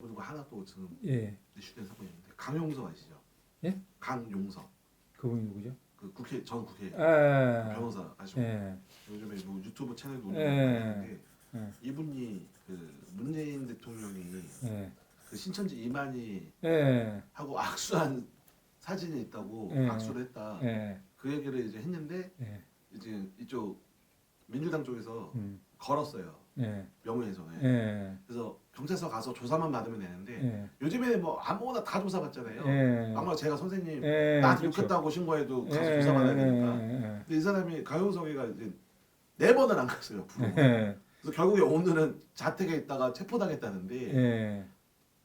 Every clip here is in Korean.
그리고 하나 또 지금 예. 이슈된 사건이 있는데 강용석 아시죠? 예? 강용석 그분이 누구죠? 그 국회 전 국회 예. 변호사 아시죠? 예. 요즘에 뭐 유튜브 채널도 예. 운영하는데 예. 이분이 그 문재인 대통령이 예. 그 신천지 이만희 예. 하고 악수한 사진이 있다고 예. 악수를 했다. 예. 그 얘기를 이제 했는데 예. 이제 이쪽 민주당 쪽에서 음. 걸었어요. 예. 명예훼손에. 예. 그래서 경찰서 가서 조사만 받으면 되는데 예. 요즘에 뭐 아무거나 다 조사받잖아요. 예. 아마 제가 선생님 예. 나한테 그렇죠. 욕했다고 신고해도 가서 예. 조사받아야 되니까. 예. 예. 근데 이 사람이 가용석이가 이제 네 번을 안 갔어요. 부로. 예. 그래서 결국에 오늘은 자택에 있다가 체포당했다는데 예.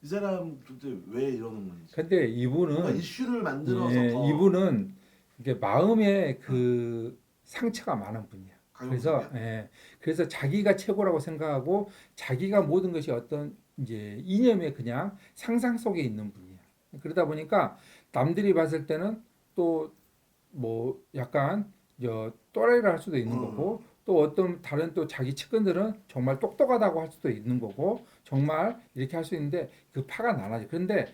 이 사람 도대체 왜 이러는 건지. 근데 이분은 이슈를 만들어서 예, 더 이분은 이게 마음에 그 상처가 많은 분이야. 그래서. 예, 그래서 자기가 최고라고 생각하고 자기가 모든 것이 어떤 이제 이념의 그냥 상상 속에 있는 분이야. 그러다 보니까 남들이 봤을 때는 또 뭐 약간 저 또래를 할 수도 있는 음. 거고 또 어떤 다른 또 자기 측근들은 정말 똑똑하다고 할 수도 있는 거고 정말 이렇게 할 수 있는데 그 파가 나눠져. 그런데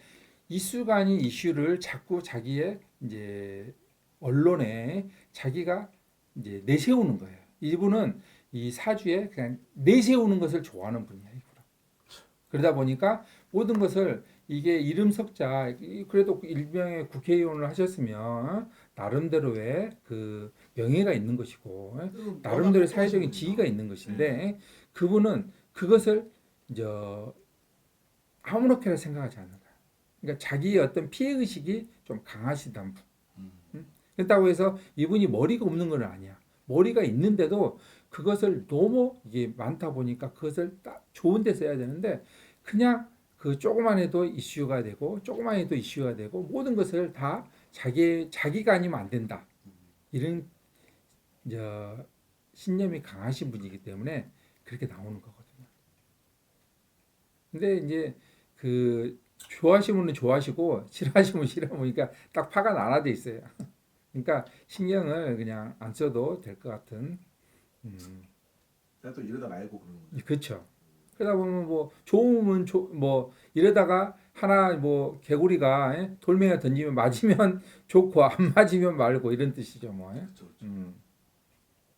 이슈가 아닌 이슈를 자꾸 자기의 이제 언론에 자기가 이제 내세우는 거예요. 이분은 이 사주에 그냥 내세우는 것을 좋아하는 분이야. 이분은. 그러다 보니까 모든 것을 이게 이름 석자 이- 그래도 일명의 국회의원을 하셨으면 나름대로의 그 명예가 있는 것이고 나름대로 사회적인 지위가. 있는 것인데 그분은 그것을 이제 아무렇게나 생각하지 않는 거야. 그러니까 자기의 어떤 피해 의식이 좀 강하시단 분. 음. 그렇다고 해서 이분이 머리가 없는 건 아니야. 머리가 있는데도 그것을 너무 이게 많다 보니까 그것을 딱 좋은 데 써야 되는데 그냥 그 조그만 해도 이슈가 되고 조그만 해도 이슈가 되고 모든 것을 다 자기 자기가 아니면 안 된다. 이런 이제 신념이 강하신 분이기 때문에 그렇게 나오는 거거든요. 근데 이제 그 좋아하시는 분은 좋아하시고 싫어하시는 분은 싫어하니까 딱 파가 나눠져 있어요. 그러니까 신경을 그냥 안 써도 될 것 같은. 음, 내가 또 이러다 말고 그러는 거지. 그렇죠. 그러다 보면 뭐 좋으면 조, 뭐 이러다가 하나 뭐 개구리가 예? 돌멩이 던지면 맞으면 좋고 안 맞으면 말고 이런 뜻이죠 뭐. 예? 그렇죠. 그렇죠. 음.